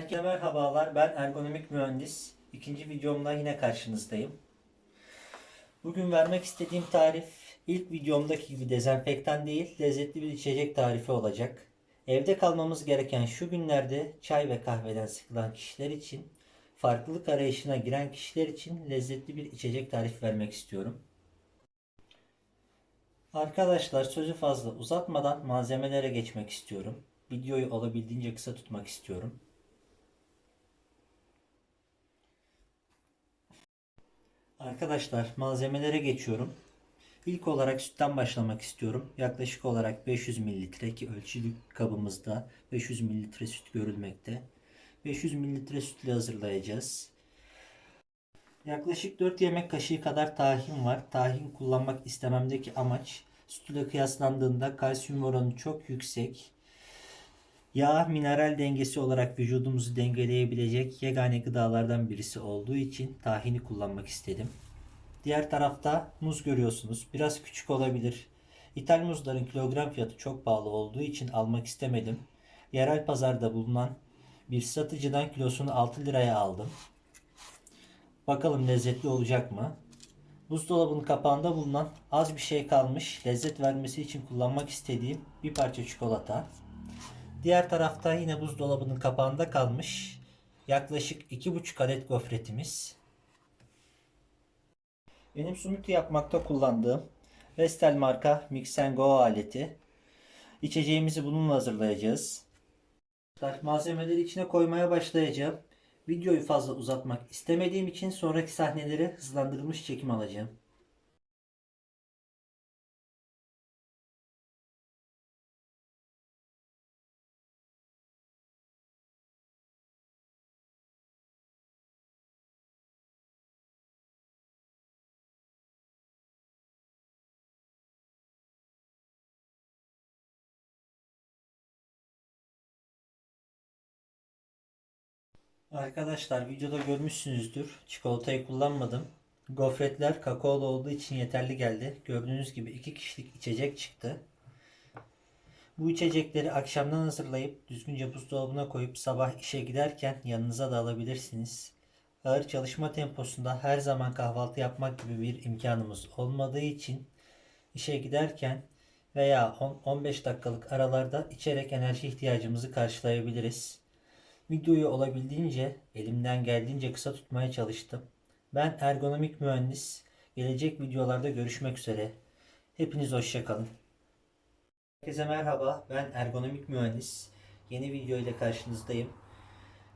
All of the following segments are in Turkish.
Herkese merhabalar. Ben ergonomik mühendis. İkinci videomda yine karşınızdayım. Bugün vermek istediğim tarif ilk videomdaki gibi dezenfektan değil, lezzetli bir içecek tarifi olacak. Evde kalmamız gereken şu günlerde çay ve kahveden sıkılan kişiler için, farklılık arayışına giren kişiler için lezzetli bir içecek tarifi vermek istiyorum. Arkadaşlar sözü fazla uzatmadan malzemelere geçmek istiyorum. Videoyu olabildiğince kısa tutmak istiyorum. Arkadaşlar malzemelere geçiyorum. İlk olarak sütten başlamak istiyorum. Yaklaşık olarak 500 mililitre ki ölçülü kabımızda 500 mililitre süt görülmekte. 500 mililitre sütle hazırlayacağız. Yaklaşık 4 yemek kaşığı kadar tahin var. Tahin kullanmak istememdeki amaç süt ile kıyaslandığında kalsiyum oranı çok yüksek. Yağ mineral dengesi olarak vücudumuzu dengeleyebilecek yegane gıdalardan birisi olduğu için tahini kullanmak istedim. Diğer tarafta muz görüyorsunuz. Biraz küçük olabilir. İthal muzların kilogram fiyatı çok pahalı olduğu için almak istemedim. Yerel pazarda bulunan bir satıcıdan kilosunu 6 liraya aldım. Bakalım lezzetli olacak mı? Buzdolabının kapağında bulunan az bir şey kalmış lezzet vermesi için kullanmak istediğim bir parça çikolata. Diğer tarafta yine buzdolabının kapağında kalmış yaklaşık 2,5 adet gofretimiz. Benim smoothie yapmakta kullandığım Vestel marka Mix Go aleti. İçeceğimizi bununla hazırlayacağız. Malzemeleri içine koymaya başlayacağım. Videoyu fazla uzatmak istemediğim için sonraki sahneleri hızlandırılmış çekim alacağım. Arkadaşlar videoda görmüşsünüzdür. Çikolatayı kullanmadım. Gofretler kakaolu olduğu için yeterli geldi. Gördüğünüz gibi iki kişilik içecek çıktı. Bu içecekleri akşamdan hazırlayıp düzgünce buzdolabına koyup sabah işe giderken yanınıza da alabilirsiniz. Ağır çalışma temposunda her zaman kahvaltı yapmak gibi bir imkanımız olmadığı için işe giderken veya 10-15 dakikalık aralarda içerek enerji ihtiyacımızı karşılayabiliriz. Videoyu olabildiğince elimden geldiğince kısa tutmaya çalıştım. Ben ergonomik mühendis. Gelecek videolarda görüşmek üzere. Hepiniz hoşçakalın. Herkese merhaba. Ben ergonomik mühendis. Yeni video ile karşınızdayım.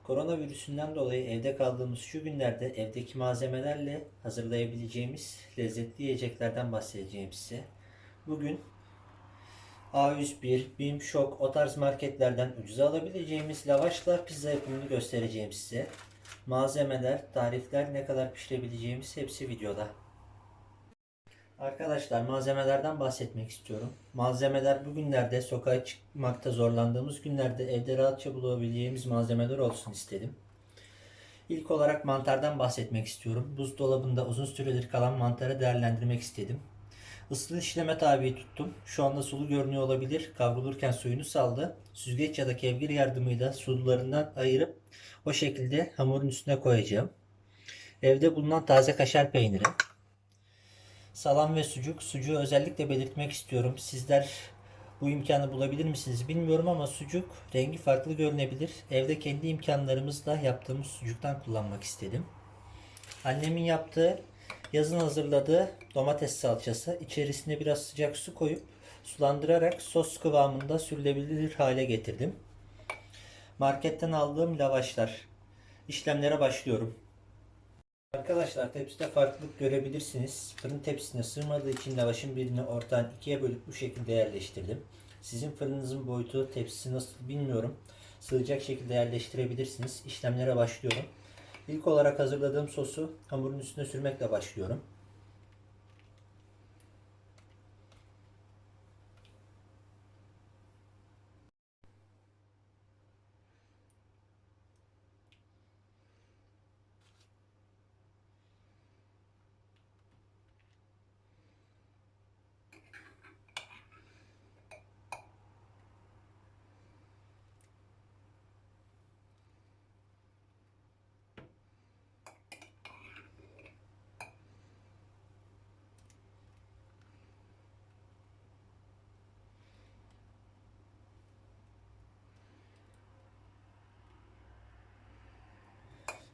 Koronavirüsünden dolayı evde kaldığımız şu günlerde evdeki malzemelerle hazırlayabileceğimiz lezzetli yiyeceklerden bahsedeceğim size. Bugün A101, BİM, Şok o tarz marketlerden ucuza alabileceğimiz lavaşla pizza yapımını göstereceğim size. Malzemeler, tarifler, ne kadar pişirebileceğimiz hepsi videoda. Arkadaşlar malzemelerden bahsetmek istiyorum. Malzemeler bugünlerde sokağa çıkmakta zorlandığımız günlerde evde rahatça bulabileceğimiz malzemeler olsun istedim. İlk olarak mantardan bahsetmek istiyorum. Buzdolabında uzun süredir kalan mantarı değerlendirmek istedim. Isılı işleme tabi tuttum. Şu anda sulu görünüyor olabilir. Kavrulurken suyunu saldı. Süzgeç ya da kevgir yardımıyla sulularından ayırıp o şekilde hamurun üstüne koyacağım. Evde bulunan taze kaşar peyniri. Salam ve sucuk. Sucuğu özellikle belirtmek istiyorum. Sizler bu imkanı bulabilir misiniz bilmiyorum ama sucuk rengi farklı görünebilir. Evde kendi imkanlarımızla yaptığımız sucuktan kullanmak istedim. Annemin yaptığı Yazın hazırladığı domates salçası içerisine biraz sıcak su koyup sulandırarak sos kıvamında sürülebilir hale getirdim. Marketten aldığım lavaşlar. İşlemlere başlıyorum. Arkadaşlar tepside farklılık görebilirsiniz. Fırın tepsisine sığmadığı için lavaşın birini ortadan ikiye bölüp bu şekilde yerleştirdim. Sizin fırınınızın boyutu tepsisi nasıl bilmiyorum. Sığacak şekilde yerleştirebilirsiniz. İşlemlere başlıyorum. İlk olarak hazırladığım sosu hamurun üstüne sürmekle başlıyorum.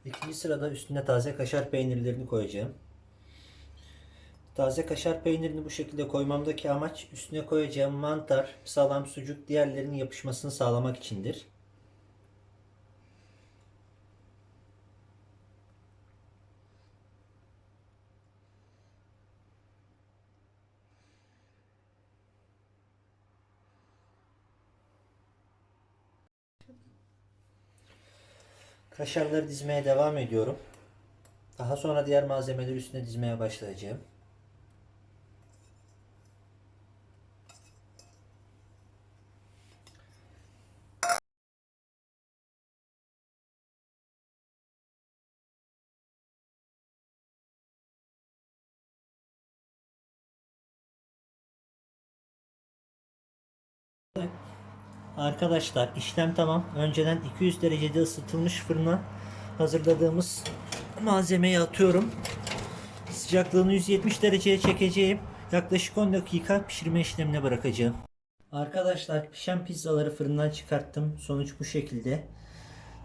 İkinci sırada üstüne taze kaşar peynirlerini koyacağım. Taze kaşar peynirini bu şekilde koymamdaki amaç üstüne koyacağım mantar, salam, sucuk diğerlerinin yapışmasını sağlamak içindir. Kaşarları dizmeye devam ediyorum. Daha sonra diğer malzemeleri üstüne dizmeye başlayacağım. Arkadaşlar işlem tamam. Önceden 200 derecede ısıtılmış fırına hazırladığımız malzemeyi atıyorum. Sıcaklığını 170 dereceye çekeceğim. Yaklaşık 10 dakika pişirme işlemine bırakacağım. Arkadaşlar pişen pizzaları fırından çıkarttım. Sonuç bu şekilde.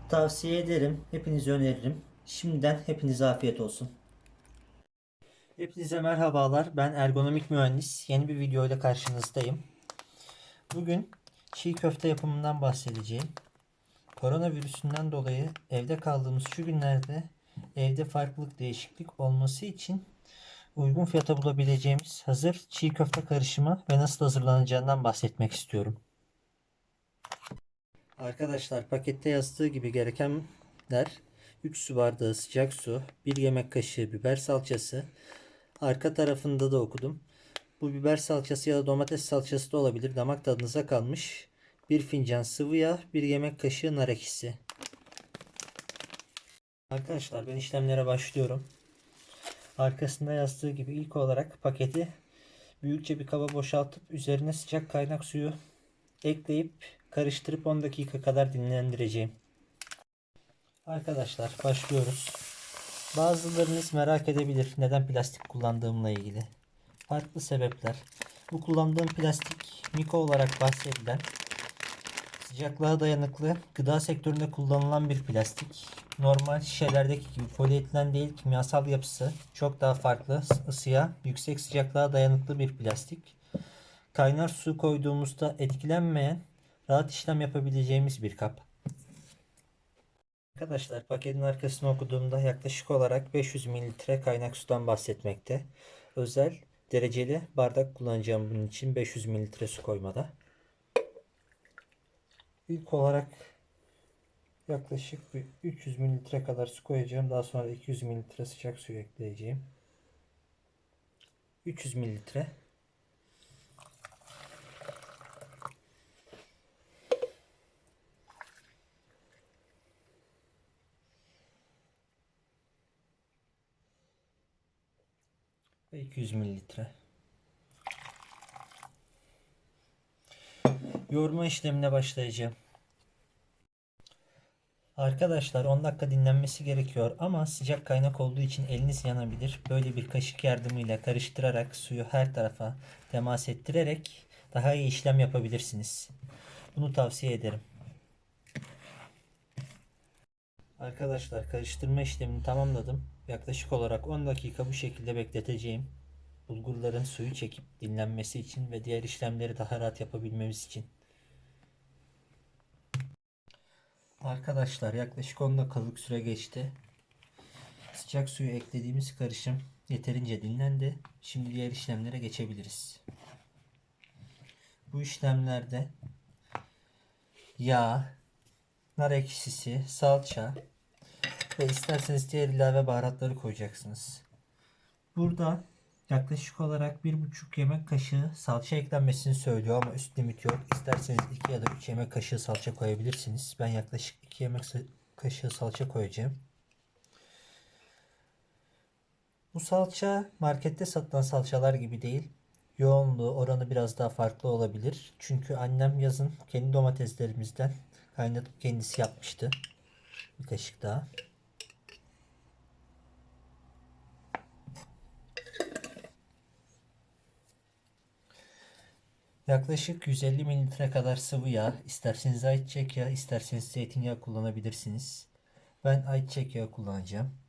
Tavsiye ederim. Hepinize öneririm. Şimdiden hepinize afiyet olsun. Hepinize merhabalar. Ben ergonomik mühendis. Yeni bir video ile karşınızdayım. Bugün çiğ köfte yapımından bahsedeceğim. Koronavirüsünden dolayı evde kaldığımız şu günlerde evde farklılık değişiklik olması için uygun fiyata bulabileceğimiz hazır çiğ köfte karışımı ve nasıl hazırlanacağından bahsetmek istiyorum. Arkadaşlar pakette yazdığı gibi gerekenler 3 su bardağı sıcak su, 1 yemek kaşığı biber salçası. Arka tarafında da okudum. Bu biber salçası ya da domates salçası da olabilir. Damak tadınıza kalmış. 1 fincan sıvı yağ, 1 yemek kaşığı nar ekşisi. Arkadaşlar ben işlemlere başlıyorum. Arkasında yazdığı gibi ilk olarak paketi büyükçe bir kaba boşaltıp üzerine sıcak kaynak suyu ekleyip karıştırıp 10 dakika kadar dinlendireceğim. Arkadaşlar başlıyoruz. Bazılarınız merak edebilir neden plastik kullandığımla ilgili. Farklı sebepler. Bu kullandığım plastik Miko olarak bahsedilen sıcaklığa dayanıklı gıda sektöründe kullanılan bir plastik. Normal şişelerdeki gibi polietilen değil kimyasal yapısı çok daha farklı ısıya yüksek sıcaklığa dayanıklı bir plastik. Kaynar su koyduğumuzda etkilenmeyen rahat işlem yapabileceğimiz bir kap. Arkadaşlar paketin arkasını okuduğumda yaklaşık olarak 500 mililitre kaynak sudan bahsetmekte. Özel dereceli bardak kullanacağım bunun için 500 mililitre su koymada. İlk olarak yaklaşık bir 300 mililitre kadar su koyacağım. Daha sonra 200 mililitre sıcak suyu ekleyeceğim. 300 mililitre. 200 mililitre. Yoğurma işlemine başlayacağım. Arkadaşlar 10 dakika dinlenmesi gerekiyor ama sıcak kaynak olduğu için eliniz yanabilir. Böyle bir kaşık yardımıyla karıştırarak suyu her tarafa temas ettirerek daha iyi işlem yapabilirsiniz. Bunu tavsiye ederim. Arkadaşlar karıştırma işlemini tamamladım. Yaklaşık olarak 10 dakika bu şekilde bekleteceğim. Bulgurların suyu çekip dinlenmesi için ve diğer işlemleri daha rahat yapabilmemiz için. Arkadaşlar yaklaşık 10 dakikalık süre geçti. Sıcak suyu eklediğimiz karışım yeterince dinlendi. Şimdi diğer işlemlere geçebiliriz. Bu işlemlerde yağ, nar ekşisi, salça ve isterseniz diğer ilave baharatları koyacaksınız. Burada yaklaşık olarak 1,5 yemek kaşığı salça eklenmesini söylüyor ama üst limit yok. İsterseniz 2 ya da 3 yemek kaşığı salça koyabilirsiniz. Ben yaklaşık 2 yemek kaşığı salça koyacağım. Bu salça markette satılan salçalar gibi değil. Yoğunluğu, oranı biraz daha farklı olabilir. Çünkü annem yazın kendi domateslerimizden kaynatıp kendisi yapmıştı. Bir kaşık daha. Yaklaşık 150 mililitre kadar sıvı yağ, isterseniz ayçiçek yağı, isterseniz zeytinyağı kullanabilirsiniz. Ben ayçiçek yağı kullanacağım.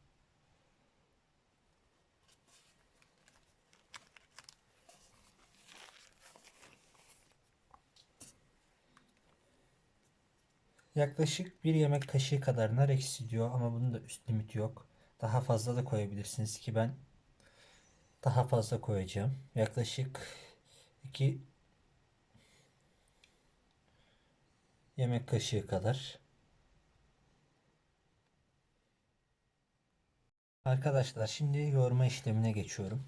Yaklaşık bir yemek kaşığı kadar nar ekşisi diyor ama bunun da üst limiti yok. Daha fazla da koyabilirsiniz ki ben daha fazla koyacağım. Yaklaşık 2 yemek kaşığı kadar. Arkadaşlar şimdi yoğurma işlemine geçiyorum.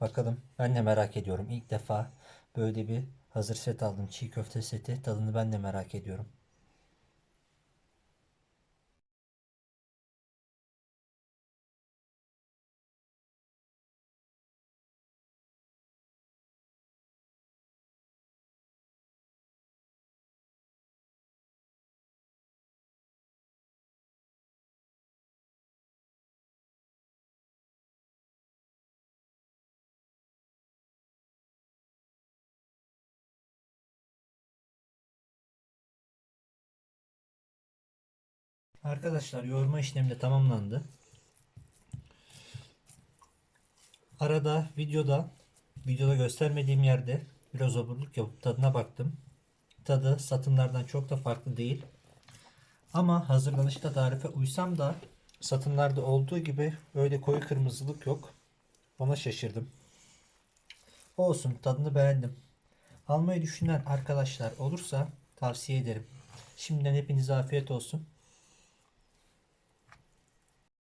Bakalım ben de merak ediyorum. İlk defa böyle bir hazır set aldım. Çiğ köfte seti. Tadını ben de merak ediyorum. Arkadaşlar yoğurma işlemi de tamamlandı. Arada videoda videoda göstermediğim yerde biraz oburluk yapıp tadına baktım. Tadı satımlardan çok da farklı değil. Ama hazırlanışta tarife uysam da satımlarda olduğu gibi öyle koyu kırmızılık yok. Ona şaşırdım. Olsun tadını beğendim. Almayı düşünen arkadaşlar olursa tavsiye ederim. Şimdiden hepinize afiyet olsun.